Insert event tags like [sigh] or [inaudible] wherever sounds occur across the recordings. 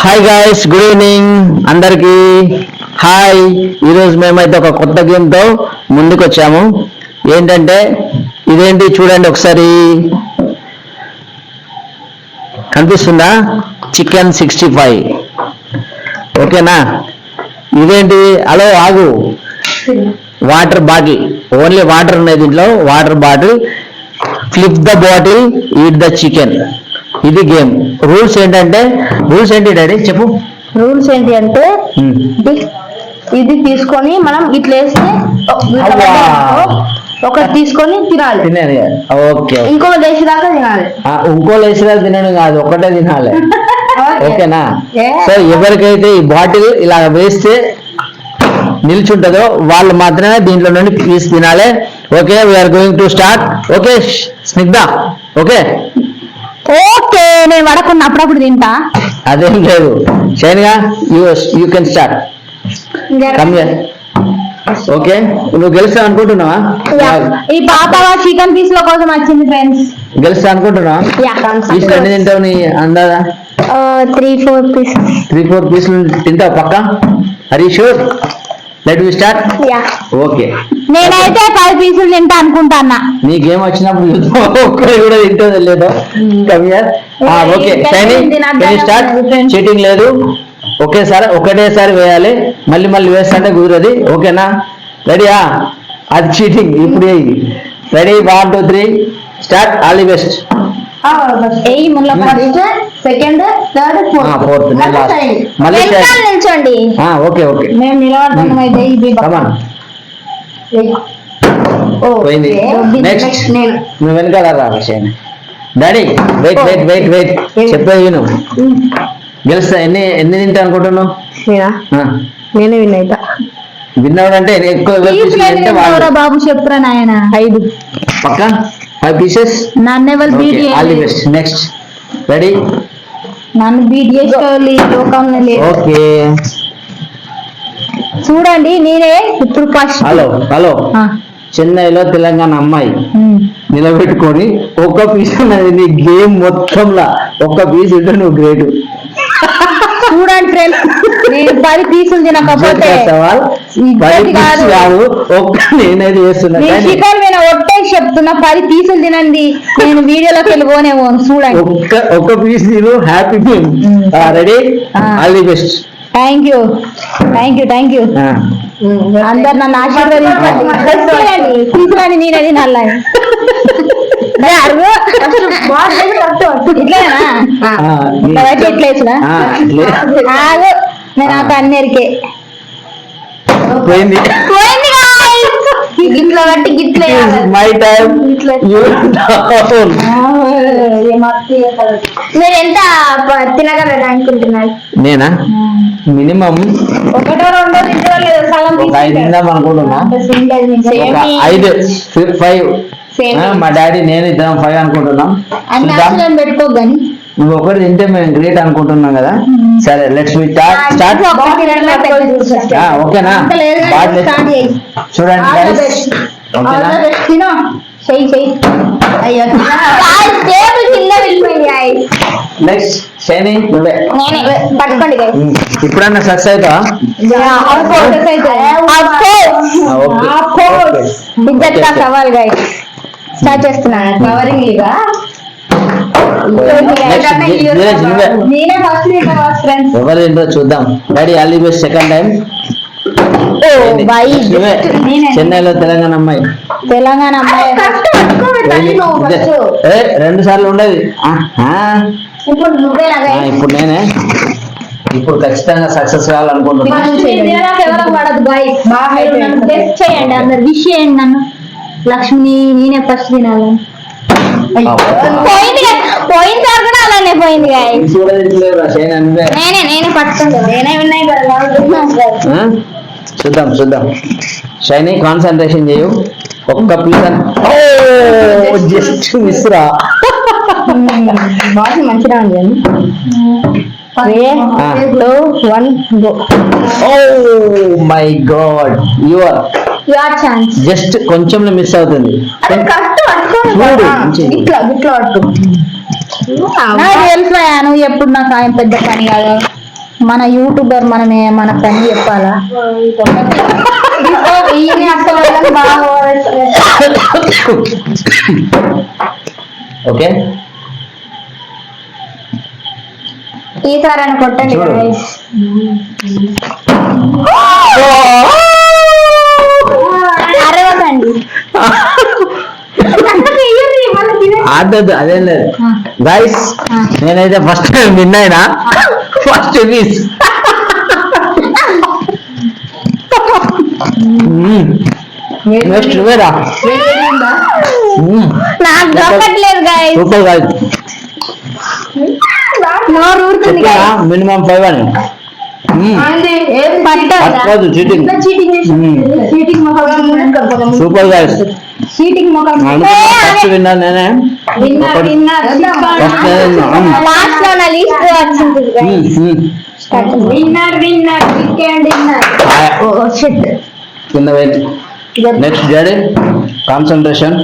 Hi guys good evening అందరికి hi ఈరోజు మేమైతే ఒక కొత్త గేమ్తో ముందుకు వచ్చాము ఏంటంటే ఇదేంటి చూడండి ఒకసారి. కనిపిస్తుందా? చికెన్ సిక్స్టీ ఫైవ్ ఓకేనా? ఇదేంటి? హలో ఆగు. Water bottle. ఓన్లీ వాటర్ ఉన్నాయి దీంట్లో. Water bottle. Flip the bottle eat the chicken ఇది గేమ్. రూల్స్ ఏంటంటే రూల్స్ ఏంటి డాడీ? చెప్పు. రూల్స్ ఏంటి అంటే. ఇది- తీసుకొని మనం ఇట్లా వేస్తే ఒకటి తీసుకొని తినాలి. తినాలి ఓకే ఇంకో లేచేదాకా తినాలి. ఇంకో లేచినా తినడం కాదు ఒక్కటే తినాలి. ఓకేనా. సో ఎవరికైతే ఈ బాటిల్ ఇలా వేస్తే నిల్చుంటుందో వాళ్ళు మాత్రమే దీంట్లో నుండి పీస్ తినాలి. Okay we're going to start okay Snigdha okay. Okay నేను పడకుండా అప్పుడప్పుడు తింటా. అదేం లేదు. షైన్గా you you can start come okay నువ్వు గెలుస్తా అనుకుంటున్నావా? ఈ పాప చికెన్ పీస్లో కోసం వచ్చింది ఫ్రెండ్స్ గెలుస్తా అనుకుంటున్నావా? పీసులు ఎన్ని తింటావు నీ అందాదా three four piece three four పీసులు తింటావు పక్క? హరీ sure let we start ya. Okay నేనైతే పది పీసులు తింటా అనుకుంటానా నీకేం వచ్చినప్పుడు. ఒక్కటి కూడా తింటుందో లేదో? Okay start. చీటింగ్ లేదు. ఒకేసారి ఒకటేసారి వేయాలి. మళ్ళీ మళ్ళీ వేస్తుంటే కుదరది. ఓకేనా? రెడీయా అది చీటింగ్ ఇప్పుడు ready one two three start all the best second third fourth మళ్ళీ నిల్చోండి. ఓకే ఓకే మేము అయితే పోయింది. నేను. నువ్వు వెనకాల రా Shiny daddy wait wait wait wait చెప్పేది విను. గెలుస్తా. ఎన్ని ఎన్ని తింటా అనుకుంటున్నావు? నేనా? విన్ అవుతా విన్నవాడు అంటే ఎక్కువ బాబు చెప్పురా నాయన. ఐదు. పక్క? ఫైవ్ పీసెస్ నన్ను ఎవరు beat all the best next ready నన్ను బీట్ చేసుకోవాలి లోకంలో లేదు ఓకే చూడండి నేనే ఇప్పుడు ఫస్ట్. Hello hello. చెన్నైలో తెలంగాణ అమ్మాయి. నిలబెట్టుకొని ఒక్క పీస్ ఉన్నది నీ గేమ్ మొత్తంలో. ఒక్క పీస్ ఉంటే నువ్వు గ్రేట్ చూడండి ఫ్రెండ్స్ నేను పది పీసులు తినకపోతే నేనైతే చేస్తున్నా. చికెన్ మీద చెప్తున్నా పది పీసులు తినండి. నేను వీడియోలోకి వెళ్ళిపోనే పోను చూడండి. ఒక్క ఒక్క పీస్ నేను happy ready. All the best thank you thank you thank you అందరు నన్ను ఆశీర్వదించండి తీసుకురండి నేనే తినాలని రే, అరుగు. ఇట్లేనా? ఇట్లా పెట్టి ఇట్లా వేసినా? ఆగు. నేను ఆ కన్నెరికే పోయింది. పోయింది గిట్ల బట్టి గిట్ల మై టైం మీరు ఎంత తినగలరు అనుకుంటున్నారు నేనా? మినిమం ఒకటో రెండో తింటే లేదు. సగం ఒక ఐదు తిందాం అనుకుంటున్నా. ఐదు ఫైవ్. మా డాడీ నేను ఇద్దరం ఫైవ్ అనుకుంటున్నాం. అన్ని నువ్వు ఒకటి తింటే మేము గ్రేట్ అనుకుంటున్నాం కదా. సరే లెట్స్ స్టార్ట్ స్టార్ట్ ఓకేనా? బాగా స్టార్ట్ చేయి. చూడండి. ఓకేనా ఇప్పుడన్నా సక్సెస్ okay. సవాల్ గైస్ స్టార్ట్ చేస్తున్నా కవరింగ్ ఎవరు తింటో చూద్దాం. Daddy all the best second time చెన్నైలో తెలంగాణ అమ్మాయి. తెలంగాణ అమ్మాయి. ఏ, రెండు సార్లు ఉండేది. ఇప్పుడు నేనే. ఇప్పుడు ఖచ్చితంగా సక్సెస్ కావాలనుకుంటున్నా. ఎవరికి పడదు గైస్ మీరు నన్ను టెస్ట్ చేయండి అందరు. విష్ చేయండి నన్ను. లక్ష్మి నేనే ఫస్ట్ తినాలని పోయింది కదా. పోయిన సార్ కూడా అలానే పోయింది. నేనే నేనే పట్టుకుంటా. నేనే ఉన్నాయి కదా? చూద్దాం చూద్దాం. షైనీ కాన్సన్ట్రేషన్ చేయు. ఒక్క పీస్ జస్ట్ మిస్ రా. బాగా మంచిగా ఉంది ఆ. Two one go oh my God. Your your chance just కొంచెంలో మిస్ అవుతుంది. చూడు. ఇట్లా ఇట్లా నాకు తెలుసా నువ్వు ఎప్పుడు నాకు ఆయన పెద్ద పని కాదు. మన యూట్యూబర్ మనమే మన పని చెప్పాలా? ఈయన అక్క వాళ్ళకి బాగా ఓకే. ఈసారి అని కొట్టండి ఆడద్దు అదేం లేదు. గైస్. నేనైతే ఫస్ట్ టైం విన్ అయినా ఫస్ట్ పీస్ నెక్స్ట్ నువ్వేరా నాకు దొరకట్లేదు గాయస్ సూపర్ గాయస్ నోరు ఊరుతుంది చెప్పినా? guys. మినిమం ఫైవ్ అని. పట్టదు. చీటింగ్ సూపర్ గాయస్ చీటింగ్ ముఖం. ఫస్ట్ విన్నర్ నేనే. లాస్ట్లో నా లిస్ట్ వచ్చింది winner winner weekend winner shit కింద వెయిట్ నెక్స్ట్ డాడీ కాన్సన్ట్రేషన్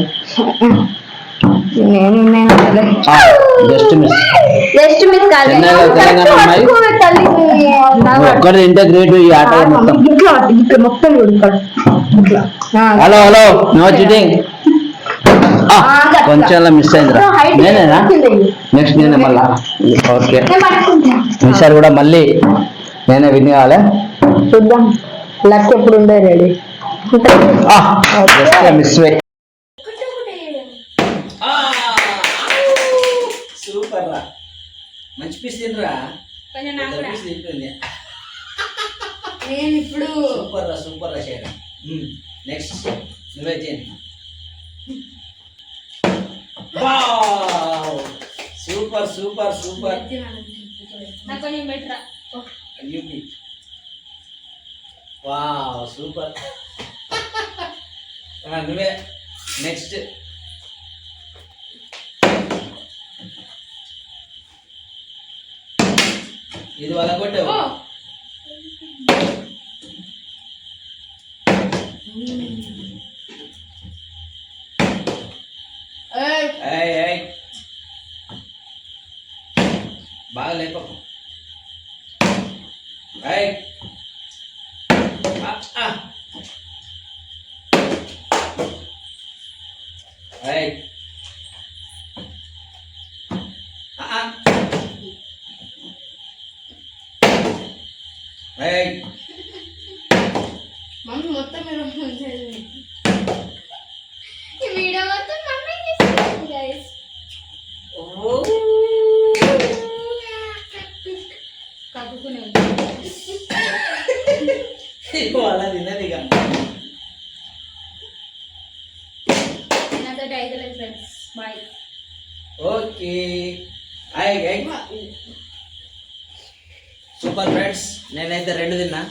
నేను నేను జస్ట్ మిస్ జస్ట్ మిస్ కాదు. చెన్నైలో తెలంగాణ అమ్మాయి. ఒక్కరు తింటే గ్రేట్ ఈ ఆట మొత్తం. ఇట్లా ఇట్లా హలో హలో నో చీటింగ్ కొంచెం మిస్ అయిందిరా. నేనేనా? నెక్స్ట్ నేనే మళ్ళా. ఓకే ఈసారి కూడా మళ్ళీ నేనే విన్ కావాలి? చూద్దాం. లక్ ఎప్పుడు ఉండే రెడీ మిస్ వే సూపర్ రా మంచి పీస్ తినరా? పీస్ తింటుంది. నేను ఇప్పుడు సూపర్ రా సూపర్ రా శేఖర్ నెక్స్ట్ నువ్వే చేయండి super super super. UP wow super. నువ్వే. నెక్స్ట్ ఇది వాళ్ళ కొట్టావు బాగా లేప మమ్మీ మొత్తం మీరు ఈ వీడియో మొత్తం మమ్మీ చేస్తుంది గైస్ ఓ కప్పుకునే వాళ్ళ తిన్నది ఇక. నాతో ఐదు friends boy okay hi guy super friends నేనైతే రెండు తిన్నా.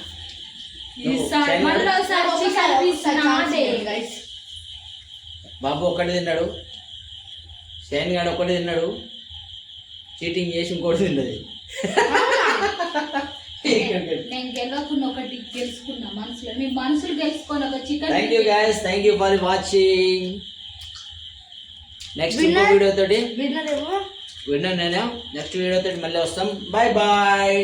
బాబు ఒకటి తిన్నాడు. శైన్ గాడు ఒకటి తిన్నాడు. చీటింగ్ చేసి [laughs] ఇంకోటి తిన్నది. నేను గెలవకుండా ఒకటి గెలుచుకున్నా మనసులో. మీ మనసులు గెలుచుకొని ఒక chicken thank you guys thank you for watching next ఇంకో వీడియో తోటి. విన్నర్ ఏమో విన్నాను నేను నెక్స్ట్ వీడియో తోటి మళ్ళీ వస్తాం బాయ్ బాయ్